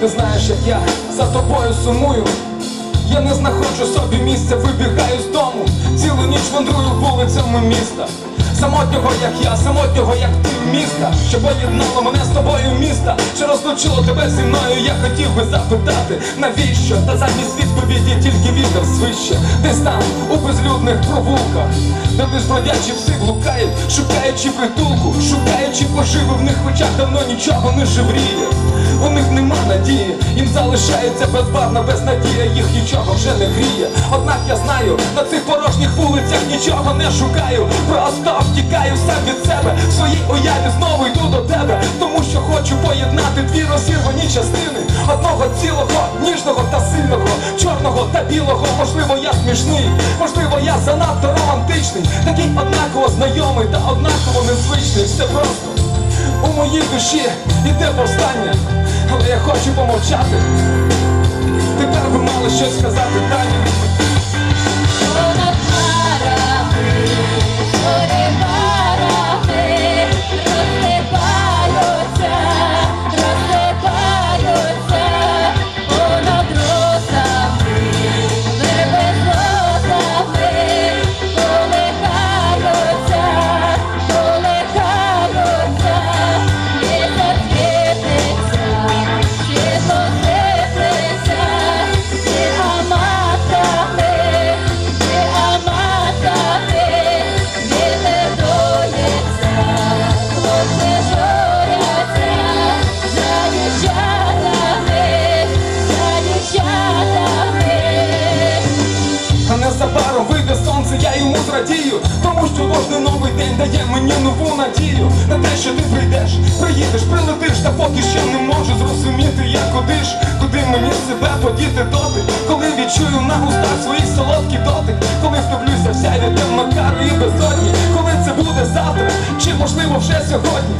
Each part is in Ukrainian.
Ти знаєш, як я за тобою сумую. Я не знаходжу собі місця, вибігаю з дому. Цілу ніч вандрую вулицями міста. Самотнього, як я, самотнього, як ти міста, що поєднало мене з тобою міста, що розлучило тебе зі мною, я хотів би запитати, навіщо? Та замість відповіді тільки вітер свище, десь там, у безлюдних провулках, де безбродячі пси блукають, шукаючи притулку, шукаючи поживи, в них в давно нічого не живріє. У них нема надії, їм залишається безбарна безнадія, їх нічого вже не гріє. Однак я знаю, на цих порожніх вулицях нічого не шукаю. Просто втікаю сам від себе. В своїй уяві знову йду до тебе. Тому що хочу поєднати дві розірвані частини одного цілого, ніжного та сильного, чорного та білого. Можливо, я смішний, можливо, я занадто романтичний, такий однаково знайомий та однаково незвичний. Все просто. У моїй душі іде повстання, але я хочу помовчати. Тепер ви мали щось сказати, Таня. Я тому що кожний новий день дає мені нову надію. На те, що ти прийдеш, приїдеш, прилетиш, та поки що не можу зрозуміти, я куди ж, куди мені себе подіти доти, коли відчую на устах свої солодкі доти, коли втоплюся вся від темнокару і безодні, коли це буде завтра, чи можливо вже сьогодні,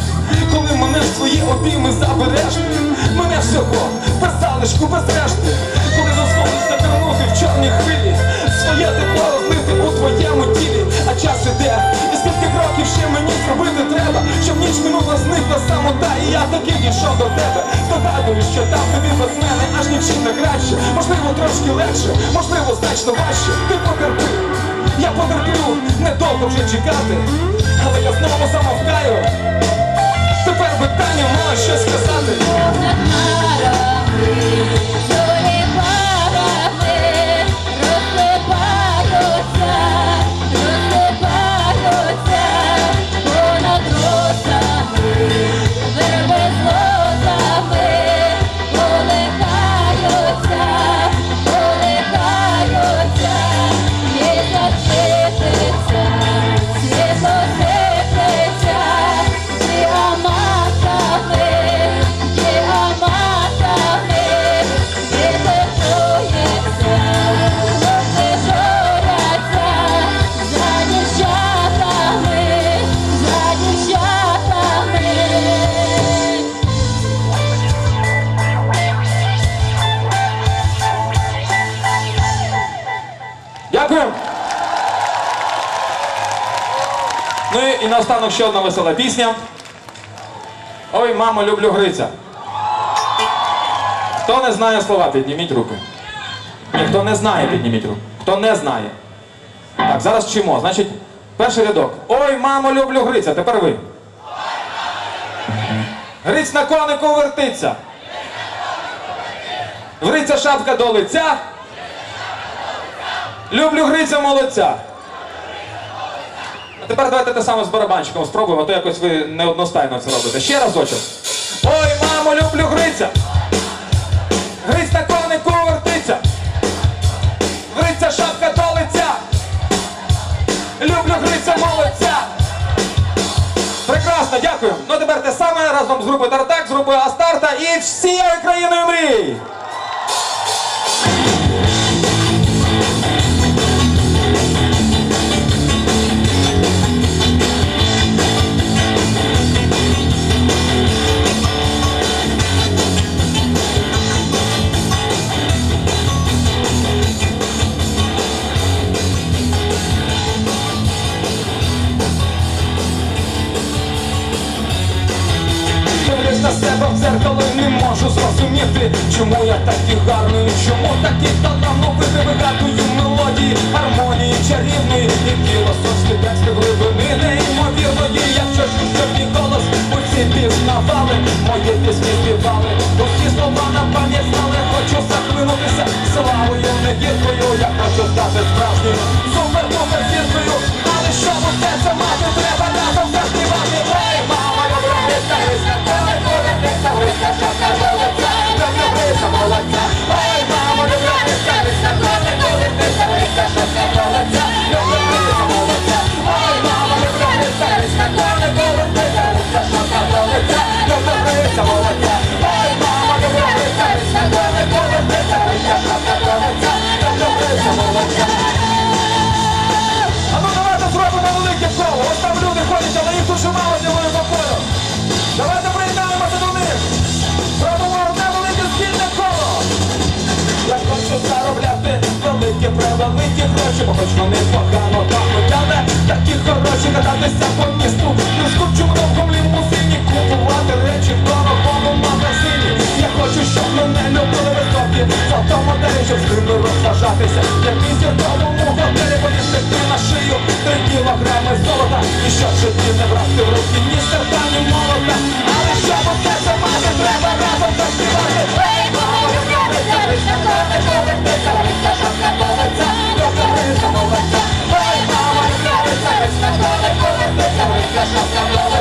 коли мене в свої обійми забереш, мене всього, без залишку, без решти, коли дозволиш завернути в чорній хвилі, своє тепло розлити у твоєму тілі, а час іде, і скільки кроків ще мені зробити треба, щоб ніч минула зникла самота, і я таки дійшов до тебе. Догадую, що там тобі без мене аж нічим не краще, можливо, трошки легше, можливо, значно важче. Ти потерпи, я потерплю, недовго вже чекати, але я знову замовкаю. Тепер питання мала щось сказати. Ну і, і наостанок ще одна весела пісня. Ой, мамо, люблю Гриця. Хто не знає слова, підніміть руки. Ні, хто не знає, підніміть руку. Хто не знає. Так, зараз вчимо. Значить, перший рядок. Ой, мамо, люблю Гриця. Тепер ви. Гриць на конику вертиться. Гриця шапка до лиця. Люблю Гриця молодця. Тепер давайте те саме з барабанщиком спробуємо, а то якось ви неодностайно це робите. Ще разочок. Ой, мамо, люблю Гриця! Гриць на конику вертиться! Гриця шапка до лиця! Люблю Гриця молодця! Прекрасно, дякую. Ну тепер те саме разом з групою Тартак, з групою Астарта і всією країною мрій! Дзеркало не можу зрозуміти, чому я такий гарний, чому такий талановитий вигадую мелодії, гармонії чарівної і філософські тексти глибини неймовірної. Якщо що мій голос усі пізнавали, мої пісні співали, усі слова на пам'ять знали, хочу захлинутися славою негіркою, превеликі гроші, бо хоч погано пахнуть, але такі хороші кататися по місту. Не скупчу в довгому лімузині, купувати речі в дорогому магазині. Я хочу, щоб мене любили високі, зато моделі, щоб з ними розважатися. І зірковому готелі повісти на шию три кілограми золота. І щоб житті не брати в руки ні серця, коли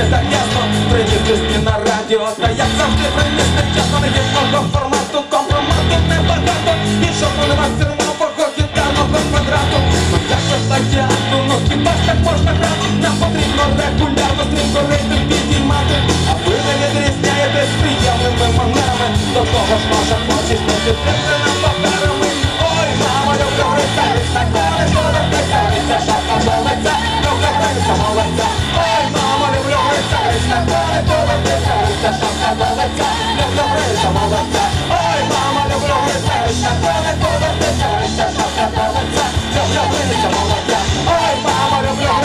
життя так ясно Привіз пісні на радіо, та як завжди приніс нечасно Невідного формату, компромату небагато жодного нема сильного гітарного квадрату Ну як же так діату, ну хіба ж так можна грати? Нам потрібно регулярно стрімко рейтинг підіймати. А ви не відрізняєтесь приємними манерами. До того ж ваша творчість не підтримана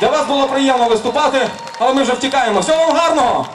Для вас було приємно виступати, але ми вже втікаємо. Всього вам гарного!